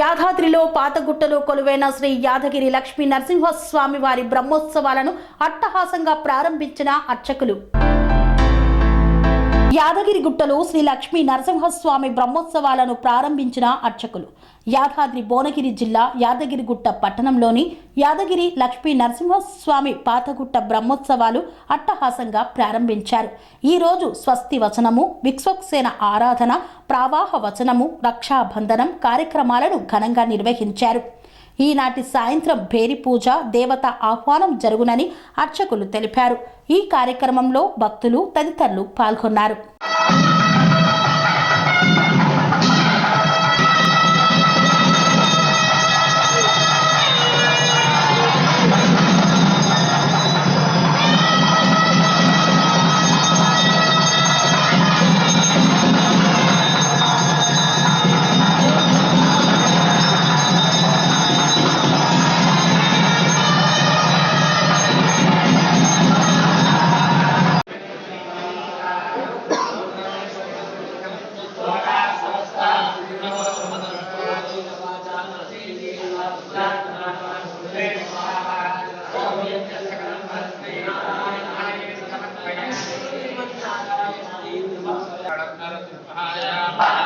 యాదాద్రిలో పాతగుట్టలో కొలువైన శ్రీ యాదగిరి లక్ష్మీ నరసింహస్వామి వారి బ్రహ్మోత్సవాలను అట్టహాసంగా ప్రారంభించిన అర్చకులు. యాదగిరి గుట్టలో శ్రీ లక్ష్మీ నరసింహస్వామి బ్రహ్మోత్సవాలను ప్రారంభించిన అర్చకులు. యాదాద్రి భువనగిరి జిల్లా యాదగిరిగుట్ట పట్టణంలోని యాదగిరి లక్ష్మీ నరసింహస్వామి పాతగుట్ట బ్రహ్మోత్సవాలు అట్టహాసంగా ప్రారంభించారు. ఈ రోజు స్వస్తి వచనము విక్స్వక్సేన ఆరాధన ప్రావాహ వచనము రక్షాబంధనం కార్యక్రమాలను ఘనంగా నిర్వహించారు. ఈనాటి సాయంత్రం భేరి పూజ దేవత ఆహ్వానం జరుగునని అర్చకులు తెలిపారు. ఈ కార్యక్రమంలో భక్తులు తదితరులు పాల్గొన్నారు. నరసింహస్వామి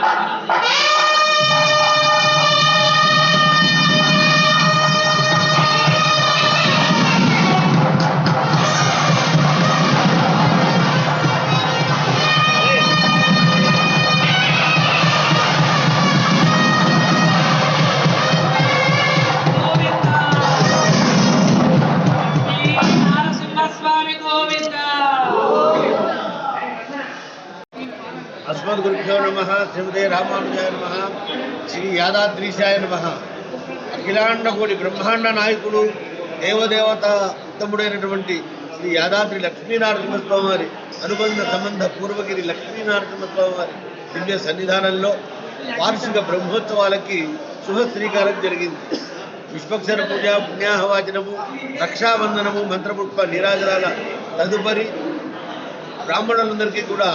అస్మద్గురుభ్యో నమ శ్రీమతే రామానుజాయ నమ శ్రీ యాదాద్రీశాయ నమ. అఖిలాండకోటి బ్రహ్మాండ నాయకుడు దేవదేవత ఉత్తముడైనటువంటి శ్రీ యాదాద్రి లక్ష్మీనరసింహస్వామి వారి అనుబంధ సంబంధ పూర్వగిరి లక్ష్మీనరసింహస్వామి వారి దివ్య సన్నిధానంలో వార్షిక బ్రహ్మోత్సవాలకి శుభ శ్రీకారం జరిగింది. విశ్వక్షర పూజ పుణ్యాహవాచనము రక్షాబంధనము మంత్రపుష్ప నీరాజనాల తదుపరి బ్రాహ్మణులందరికీ కూడా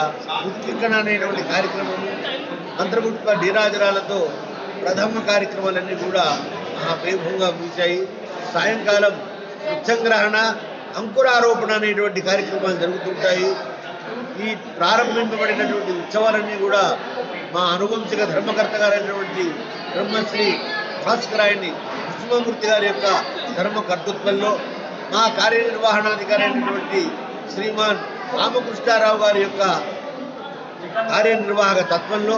ఉత్కిక్కణ అనేటువంటి కార్యక్రమము అంతర్గుప్త నీరాజనాలతో ప్రథమ కార్యక్రమాలన్నీ కూడా మహావైభవంగా ముగిశాయి. సాయంకాలం వృక్షంగ్రహణ అంకురారోపణ అనేటువంటి కార్యక్రమాలు జరుగుతుంటాయి ఈ ప్రారంభింపబడినటువంటి ఉత్సవాలన్నీ కూడా మా అనువంశిక ధర్మకర్త గారైనటువంటి బ్రహ్మశ్రీ భాస్కరాయణి కృష్ణమూర్తి గారి యొక్క ధర్మకర్తృత్వంలో మా కార్యనిర్వహణాధికారి అయినటువంటి శ్రీమాన్ రామకృష్ణారావు గారి యొక్క కార్యనిర్వాహక తత్వంలో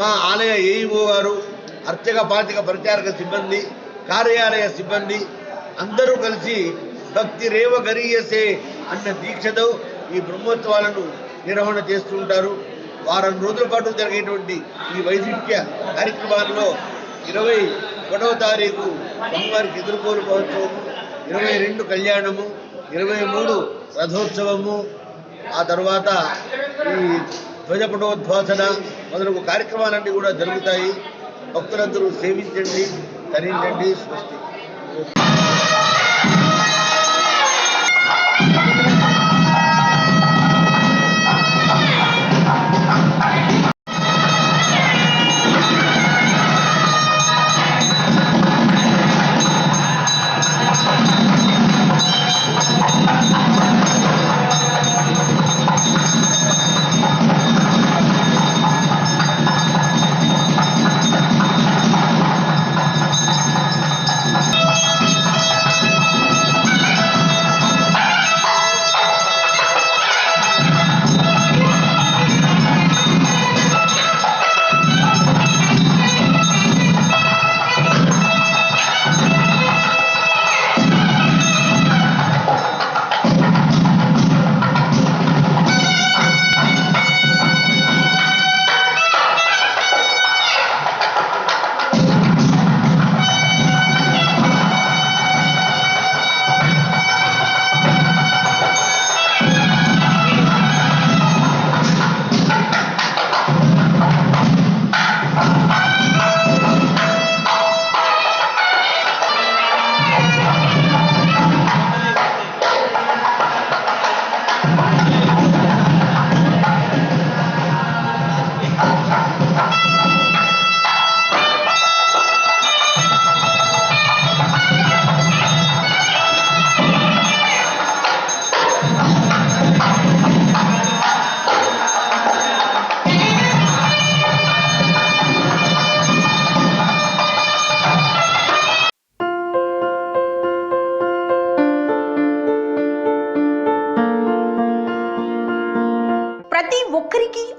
మా ఆలయ ఏఈఓ గారు అర్చక పాచక పరిచారక సిబ్బంది కార్యాలయ సిబ్బంది అందరూ కలిసి భక్తి రేవ గరీయసే అన్న దీక్షతో ఈ బ్రహ్మోత్సవాలను నిర్వహణ చేస్తుంటారు. వారం రోజుల పాటు జరిగేటువంటి ఈ వైశిష్ట్య కార్యక్రమాల్లో ఇరవై ఒకటవ తారీఖు స్వామివారికి ఎదుర్కోలు మహోత్సవము ఇరవై రెండు కళ్యాణము ఇరవై మూడు రథోత్సవము ఆ తర్వాత ఈ ధ్వజపటోద్వాసన మొదలగు కార్యక్రమాలన్నీ కూడా జరుగుతాయి. భక్తులందరూ సేవించండి ధరించండి స్వస్తి. ఒక్కరికి